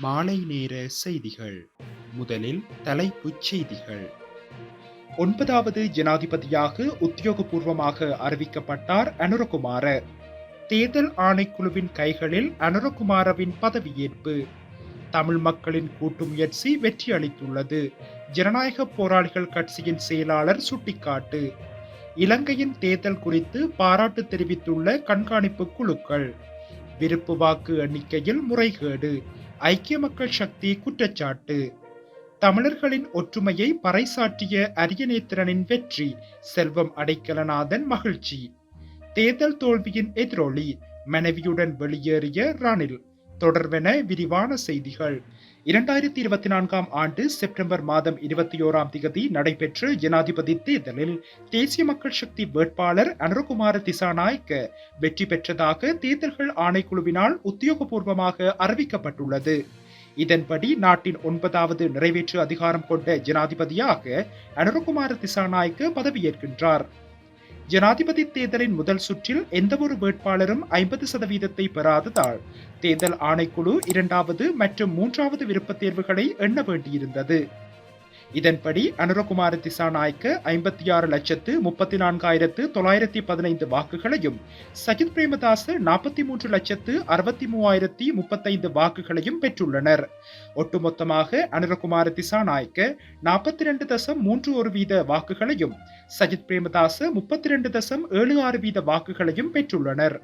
மாலை நேர செய்திகள். முதலில் தலைப்புச் செய்திகள். ஒன்பதாவது ஜனாதிபதியாக உத்தியோகபூர்வமாக அறிவிக்கப்பட்டார் அனுரகுமார. தேர்தல் ஆணைக்குழுவின் கைகளில் அனுரகுமாரவின் பதவியேற்பு. தமிழ் மக்களின் கூட்டு முயற்சி வெற்றி அளித்துள்ளது. ஜனநாயக போராளிகள் கட்சியின் செயலாளர் சுட்டிக்காட்டு. இலங்கையின் தேர்தல் குறித்து பாராட்டு தெரிவித்துள்ள கண்காணிப்பு குழுக்கள். விருப்பு வாக்கு எண்ணிக்கையில் முறைகேடு ஐக்கிய மக்கள் சக்தி குற்றச்சாட்டு. தமிழர்களின் ஒற்றுமையை பறைசாற்றிய அரியநேத்திரனின் வெற்றி செல்வம் அடைக்கலநாதன் மகிழ்ச்சி. தேர்தல் தோல்வியின் எதிரொலி மனைவியுடன் வெளியேறிய ரணில். தொடர்வென விரிவான செய்திகள். இரண்டாயிரத்தி இருபத்தி நான்காம் ஆண்டு செப்டம்பர் மாதம் இருபத்தி ஓராம் தேதி நடைபெற்ற ஜனாதிபதி தேர்தலில் தேசிய மக்கள் சக்தி வேட்பாளர் அனுரகுமார திசாநாயக்க வெற்றி பெற்றதாக தேர்தல்கள் ஆணைக்குழுவினால் உத்தியோகபூர்வமாக அறிவிக்கப்பட்டுள்ளது. இதன்படி நாட்டின் ஒன்பதாவது நிறைவேற்று அதிகாரம் கொண்ட ஜனாதிபதியாக அனுரகுமார திசாநாயக்க பதவியேற்கின்றார். ஜனாதிபதி தேர்தலின் முதல் சுற்றில் எந்தவொரு வேட்பாளரும் ஐம்பது சதவீதத்தை பெறாததால் தேர்தல் ஆணைக்குழு இரண்டாவது மற்றும் மூன்றாவது விருப்பத் தேர்வுகளை எண்ண வேண்டியிருந்தது. இதன்படி அனுரகுமார திசாநாயக்க ஐம்பத்தி ஆறு லட்சத்து முப்பத்தி நான்காயிரத்து தொள்ளாயிரத்தி பதினைந்து வாக்குகளையும் சஜித் பிரேமதாச நாற்பத்தி மூன்று லட்சத்து அறுபத்தி மூவாயிரத்தி முப்பத்தைந்து வாக்குகளையும் பெற்றுள்ளனர். ஒட்டுமொத்தமாக அனுரகுமார திசாநாயக்க நாற்பத்தி ரெண்டு தசம் மூன்று ஒரு வீத வாக்குகளையும் சஜித் பிரேமதாச முப்பத்தி ரெண்டு தசம் ஏழு ஆறு வீத வாக்குகளையும் பெற்றுள்ளனர்.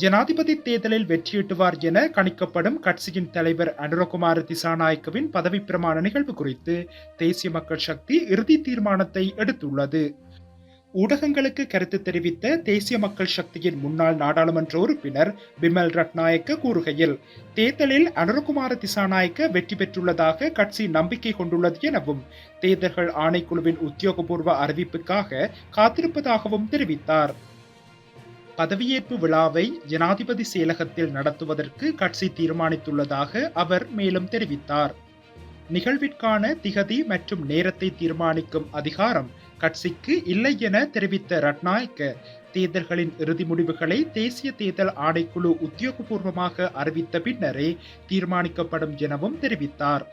ஜனாதிபதி தேர்தலில் வெற்றியிட்டுவார் என கணிக்கப்படும் கட்சியின் தலைவர் அனுரகுமார திசாநாயக்கவின் பதவி பிரமாண நிகழ்வு குறித்து தேசிய மக்கள் சக்தி இறுதி தீர்மானத்தை எடுத்துள்ளது. ஊடகங்களுக்கு கருத்து தெரிவித்த தேசிய மக்கள் சக்தியின் முன்னாள் நாடாளுமன்ற உறுப்பினர் பிமல் ரட்நாயக்க கூறுகையில் தேர்தலில் அனுரகுமார திசாநாயக்க வெற்றி பெற்றுள்ளதாக கட்சி நம்பிக்கை கொண்டுள்ளது எனவும் தேர்தல்கள் ஆணைக்குழுவின் உத்தியோகபூர்வ அறிவிப்புக்காக காத்திருப்பதாகவும் தெரிவித்தார். பதவியேற்பு விழாவை ஜனாதிபதி செயலகத்தில் நடத்துவதற்கு கட்சி தீர்மானித்துள்ளதாக அவர் மேலும் தெரிவித்தார். நிகழ்விற்கான திகதி மற்றும் நேரத்தை தீர்மானிக்கும் அதிகாரம் கட்சிக்கு இல்லை என தெரிவித்த ரட்நாயக்க தேர்தல்களின் இறுதி முடிவுகளை தேசிய தேர்தல் ஆணைக்குழு உத்தியோகபூர்வமாக அறிவித்த பின்னரே தீர்மானிக்கப்படும் எனவும் தெரிவித்தார்.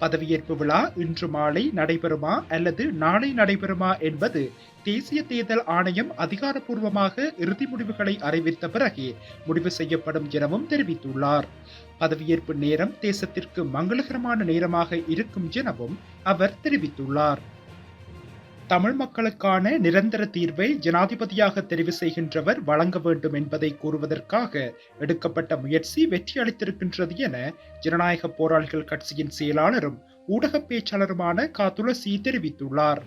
பதவியேற்பு விழா இன்று மாலை நடைபெறுமா அல்லது நாளை நடைபெறுமா என்பது தேசிய தேர்தல் ஆணையம் அதிகாரப்பூர்வமாக இறுதி முடிவுகளை அறிவித்த பிறகே முடிவு செய்யப்படும் எனவும் தெரிவித்துள்ளார். பதவியேற்பு நேரம் தேசத்திற்கு மங்களகரமான நேரமாக இருக்கும் எனவும் அவர் தெரிவித்துள்ளார். தமிழ் மக்களுக்கான நிரந்தர தீர்வை ஜனாதிபதியாக தெரிவு செய்கின்றவர் வழங்க வேண்டும் என்பதை கூறுவதற்காக எடுக்கப்பட்ட முயற்சி வெற்றி அளித்திருக்கின்றது என ஜனநாயக போராளிகள் கட்சியின் செயலாளரும் ஊடக பேச்சாளருமான கா. துளசி தெரிவித்துள்ளார்.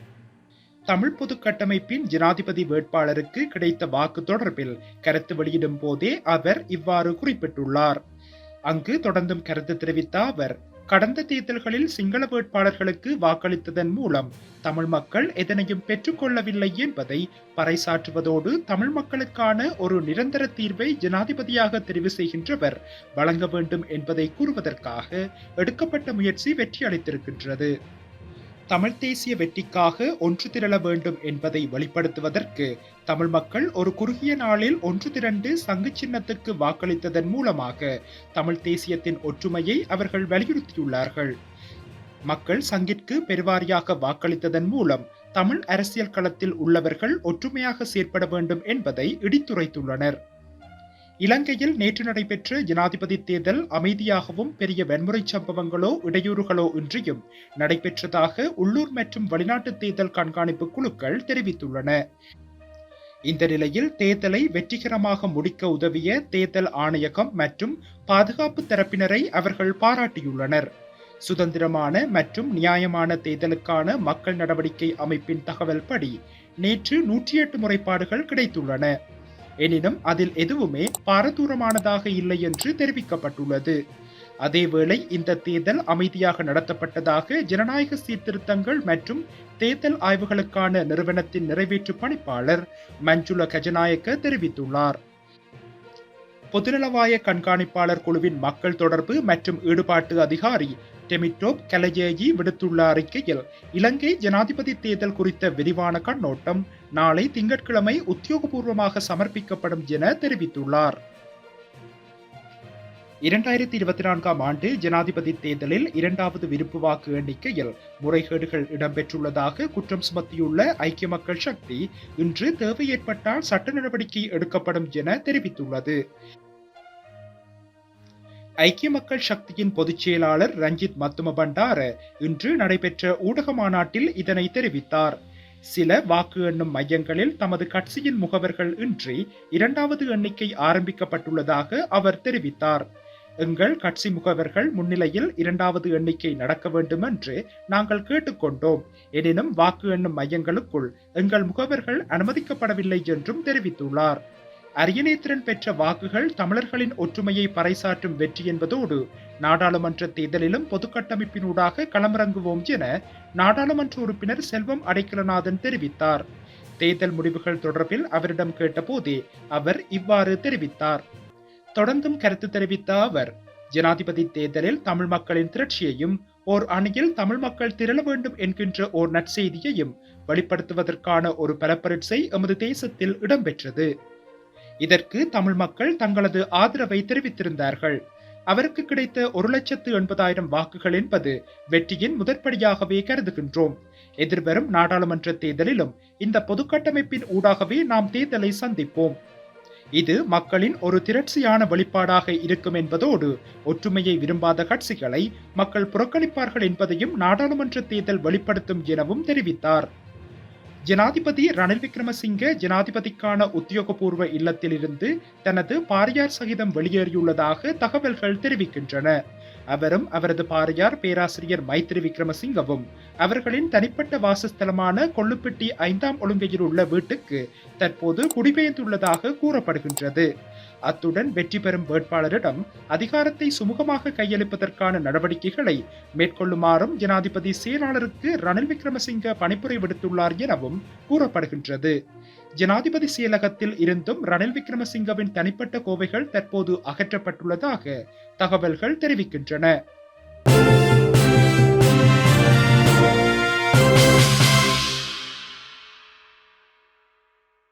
தமிழ் பொது கட்டமைப்பின் ஜனாதிபதி வேட்பாளருக்கு கிடைத்த வாக்கு தொடர்பில் கருத்து வெளியிடும் போதே அவர் இவ்வாறு குறிப்பிட்டுள்ளார். அங்கு தொடர்ந்தும் கருத்து தெரிவித்த அவர் கடந்த தேர்தல்களில் சிங்கள வேட்பாளர்களுக்கு வாக்களித்ததன் மூலம் தமிழ் மக்கள் எதனையும் பெற்றுக்கொள்ளவில்லை என்பதை பறைசாற்றுவதோடு தமிழ் மக்களுக்கான ஒரு நிரந்தர தீர்வை ஜனாதிபதியாக தெரிவு செய்கின்றவர் வழங்க வேண்டும் என்பதை கூறுவதற்காக எடுக்கப்பட்ட முயற்சி வெற்றி அளித்திருக்கின்றது தமிழ் தேசிய வெற்றிக்காக ஒன்று திரள வேண்டும் என்பதை வெளிப்படுத்துவதற்கு தமிழ் மக்கள் ஒரு குறுகிய நாளில் ஒன்று திரண்டு சங்கு சின்னத்துக்கு வாக்களித்ததன் மூலமாக தமிழ் தேசியத்தின் ஒற்றுமையை அவர்கள் வலியுறுத்தியுள்ளார்கள். மக்கள் சங்கிற்கு பெருவாரியாக வாக்களித்ததன் மூலம் தமிழ் அரசியல் களத்தில் உள்ளவர்கள் ஒற்றுமையாக செயற்பட வேண்டும் என்பதை இடித்துரைத்துள்ளனர். இலங்கையில் நேற்று நடைபெற்ற ஜனாதிபதி தேர்தல் அமைதியாகவும் பெரிய வன்முறை சம்பவங்களோ இடையூறுகளோ இன்றியும் நடைபெற்றதாக உள்ளூர் மற்றும் வெளிநாட்டு தேர்தல் கண்காணிப்பு குழுக்கள் தெரிவித்துள்ளன. இந்த நிலையில் தேர்தலை வெற்றிகரமாக முடிக்க உதவிய தேர்தல் ஆணையகம் மற்றும் பாதுகாப்பு தரப்பினரை அவர்கள் பாராட்டியுள்ளனர். சுதந்திரமான மற்றும் நியாயமான தேர்தலுக்கான மக்கள் நடவடிக்கை அமைப்பின் தகவல் படி நேற்று நூற்றி எட்டு முறைப்பாடுகள் கிடைத்துள்ளன. எனினும் அதில் எதுவுமே பாரதூரமானதாக இல்லை என்று தெரிவிக்கப்பட்டுள்ளது. அதேவேளை இந்த தேர்தல் அமைதியாக நடத்தப்பட்டதாக ஜனநாயக சீர்திருத்தங்கள் மற்றும் தேர்தல் ஆய்வுகளுக்கான நிறுவனத்தின் நிறைவேற்று பணிப்பாளர் மஞ்சுள கஜநாயக்க தெரிவித்துள்ளார். பொதுநலவாய கண்காணிப்பாளர் குழுவின் மக்கள் தொடர்பு மற்றும் ஈடுபாட்டு அதிகாரி டெமிட்டோப் கலஜேஜி விடுத்துள்ள அறிக்கையில் இலங்கை ஜனாதிபதி தேர்தல் குறித்த விரிவான கண்ணோட்டம் நாளை திங்கட்கிழமை உத்தியோகபூர்வமாக சமர்ப்பிக்கப்படும் என தெரிவித்துள்ளார். இரண்டாயிரத்தி இருபத்தி நான்காம் ஆண்டு ஜனாதிபதி தேர்தலில் இரண்டாவது விருப்பு வாக்கு எண்ணிக்கையில் முறைகேடுகள் இடம்பெற்றுள்ளதாக குற்றம் சுமத்தியுள்ள ஐக்கிய மக்கள் சக்தி இன்று தேவை ஏற்பட்டால் சட்ட நடவடிக்கை எடுக்கப்படும் என தெரிவித்துள்ளது. ஐக்கிய மக்கள் சக்தியின் பொதுச் செயலாளர் ரஞ்சித் மத்தும பண்டார இன்று நடைபெற்ற ஊடக மாநாட்டில் இதனை தெரிவித்தார். சில வாக்கு எண்ணும் மையங்களில் தமது கட்சியின் முகவர்கள் இன்றி இரண்டாவது எண்ணிக்கை ஆரம்பிக்கப்பட்டுள்ளதாக அவர் தெரிவித்தார். எங்கள் கட்சி முகவர்கள் முன்னிலையில் இரண்டாவது எண்ணிக்கை நடக்க வேண்டும் என்று நாங்கள் கேட்டுக்கொண்டோம். எனினும் வாக்கு எண்ணும் மையங்களுக்குள் எங்கள் முகவர்கள் அனுமதிக்கப்படவில்லை என்றும் தெரிவித்துள்ளார். அரியநேத்திரன் பெற்ற வாக்குகள் தமிழர்களின் ஒற்றுமையை பறைசாற்றும் வெற்றி என்பதோடு நாடாளுமன்ற தேர்தலிலும் பொதுக்கட்டமைப்பினூடாக களமிறங்குவோம் என நாடாளுமன்ற உறுப்பினர் செல்வம் அடைக்கலநாதன் தெரிவித்தார். தேர்தல் முடிவுகள் தொடர்பில் அவரிடம் கேட்டபோதே அவர் இவ்வாறு தெரிவித்தார். தொடர்ந்தும் கருத்து தெரிவித்த அவர் ஜனாதிபதி தேர்தலில் தமிழ் மக்களின் திரட்சியையும் ஓர் அணியில் தமிழ் மக்கள் திரள வேண்டும் என்கின்ற ஓர் நற்செய்தியையும் வெளிப்படுத்துவதற்கான ஒரு பரப்பரட்சை எமது தேசத்தில் இடம்பெற்றது. இதற்கு தமிழ் மக்கள் தங்களது ஆதரவை தெரிவித்திருந்தார்கள். அவருக்கு கிடைத்த ஒரு லட்சத்து எண்பதாயிரம் வாக்குகள் என்பது வெற்றியின் முதற்படியாகவே கருதுகின்றோம். எதிர்வரும் நாடாளுமன்ற தேர்தலிலும் இந்த பொதுக்கட்டமைப்பின் ஊடாகவே நாம் தேர்தலை சந்திப்போம். இது மக்களின் ஒரு திரட்சியான வெளிப்பாடாக இருக்கும் என்பதோடு ஒற்றுமையை விரும்பாத கட்சிகளை மக்கள் புறக்கணிப்பார்கள் என்பதையும் நாடாளுமன்ற தேர்தல் வெளிப்படுத்தும் எனவும் தெரிவித்தார். ஜனாதிபதி ரணில் விக்ரமசிங்கே ஜனாதிபதிக்கான உத்தியோகபூர்வ இல்லத்திலிருந்து தனது பாரியார் சகிதம் வெளியேறியுள்ளதாக தகவல்கள் தெரிவிக்கின்றன. அவரும் அவரது பாரியார் பேராசிரியர் மைத்ரி விக்ரமசிங்கவும் அவர்களின் தனிப்பட்ட வாசஸ்தலமான கொள்ளுப்பட்டி ஐந்தாம் ஒழுங்கையில் உள்ள வீட்டுக்கு தற்போது குடிபெயர்ந்துள்ளதாக கூறப்படுகின்றது. அத்துடன் வெற்றி பெறும் வேட்பாளரிடம் அதிகாரத்தை சுமூகமாக கையளிப்பதற்கான நடவடிக்கைகளை மேற்கொள்ளுமாறும் ஜனாதிபதி செயலாளருக்கு ரணில் விக்ரமசிங்க பணிப்புரை விடுத்துள்ளார் எனவும் கூறப்படுகின்றது. ஜனாதிபதி செயலகத்தில் இருந்தும் ரணில் விக்ரமசிங்கவின் தனிப்பட்ட கோவைகள் தற்போது அகற்றப்பட்டுள்ளதாக தகவல்கள் தெரிவிக்கின்றன.